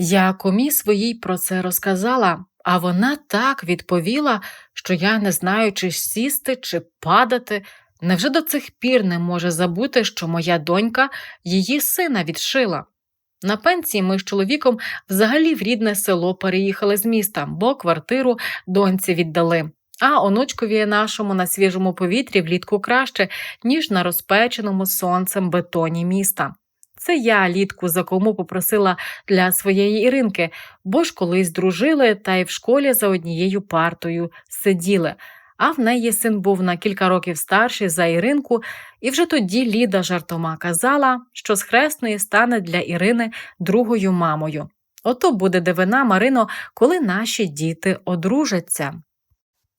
Я комі своїй про це розказала, а вона так відповіла, що я не знаю, чи сісти, чи падати. Невже до цих пір не може забути, що моя донька її сина відшила? На пенсії ми з чоловіком взагалі в рідне село переїхали з міста, бо квартиру доньці віддали. А онучкові нашому на свіжому повітрі влітку краще, ніж на розпеченому сонцем бетоні міста. Це я літку за кому попросила для своєї Іринки, бо ж колись дружили та й в школі за однією партою сиділи. А в неї син був на кілька років старший за Іринку, і вже тоді Ліда жартома казала, що з хресної стане для Ірини другою мамою. Ото буде дивина, Марино, коли наші діти одружаться.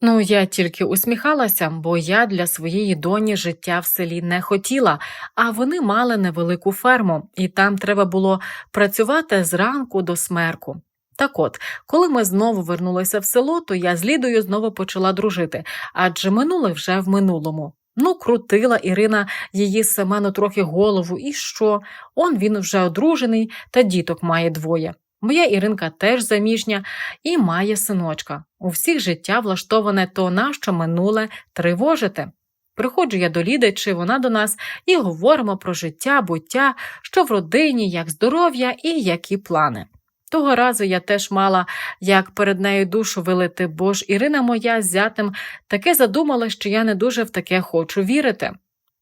Ну, я тільки усміхалася, бо я для своєї доні життя в селі не хотіла, а вони мали невелику ферму, і там треба було працювати зранку до смерку. Так от, коли ми знову вернулися в село, то я з Лідою знову почала дружити, адже минуле вже в минулому. Ну, крутила Ірина її Семену трохи голову, і що? Он він вже одружений та діток має двоє. Моя Іринка теж заміжня і має синочка. У всіх життя влаштоване то нащо минуле тривожити. Приходжу я до Ліди, чи вона до нас, і говоримо про життя, буття, що в родині, як здоров'я і які плани. Того разу я теж мала, як перед нею душу вилити, бо ж Ірина моя з зятем таке задумала, що я не дуже в таке хочу вірити.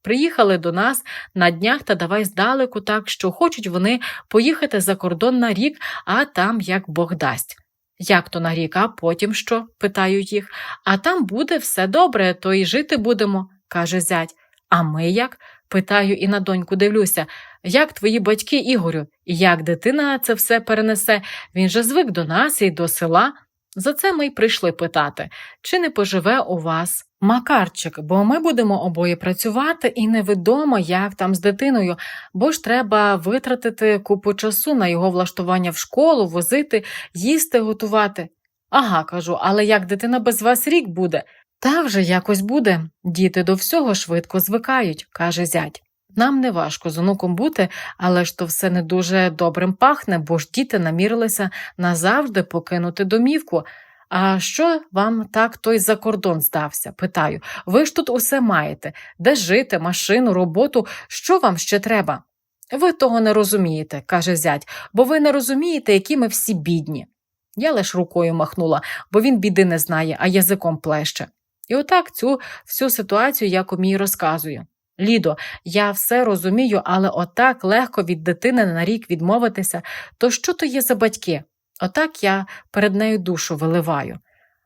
Приїхали до нас на днях та давай здалеку, так що хочуть вони поїхати за кордон на рік, а там як Бог дасть. Як то на рік, а потім що? питають їх. А там буде все добре, то і жити будемо, каже зять. А ми як? питаю і на доньку дивлюся. Як твої батьки, Ігорю, і як дитина це все перенесе? Він же звик до нас і до села. За це ми й прийшли питати, чи не поживе у вас Макарчик, бо ми будемо обоє працювати, і невідомо, як там з дитиною, бо ж треба витратити купу часу на його влаштування в школу, возити, їсти, готувати. Ага, кажу, але як дитина без вас рік буде? Та вже якось буде. Діти до всього швидко звикають, каже зять. Нам не важко з онуком бути, але ж то все не дуже добрим пахне, бо ж діти намірилися назавжди покинути домівку. А що вам так той за кордон здався? питаю. Ви ж тут усе маєте де жити, машину, роботу, що вам ще треба? Ви того не розумієте, каже зять, бо ви не розумієте, які ми всі бідні. Я лиш рукою махнула, бо він біди не знає, а язиком плеще. І отак цю всю ситуацію я комій розказую. Лідо, я все розумію, але отак легко від дитини на рік відмовитися, то що то є за батьки? Отак я перед нею душу виливаю.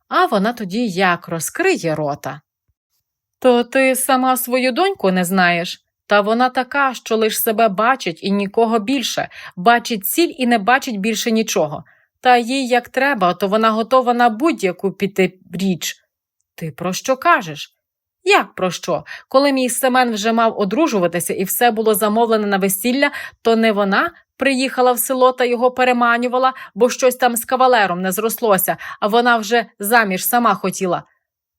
А вона тоді як розкриє рота. То ти сама свою доньку не знаєш? Та вона така, що лиш себе бачить і нікого більше, бачить ціль і не бачить більше нічого. Та їй як треба, то вона готова на будь-яку піти річ. Ти про що кажеш? Як про що? Коли мій Семен вже мав одружуватися і все було замовлене на весілля, то не вона приїхала в село та його переманювала, бо щось там з кавалером не зрослося, а вона вже заміж сама хотіла.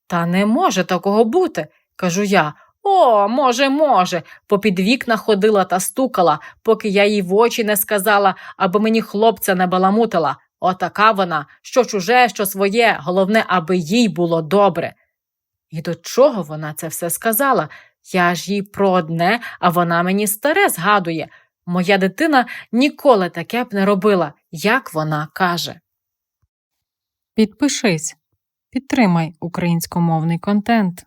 Та не може такого бути, кажу я. О, може, може. Попід вікна ходила та стукала, поки я їй в очі не сказала, аби мені хлопця не баламутила. Отака вона, що чуже, що своє, головне, аби їй було добре. І до чого вона це все сказала? Я ж їй про одне, а вона мені старе згадує. Моя дитина ніколи таке б не робила, як вона каже. Підпишись, підтримай українськомовний контент.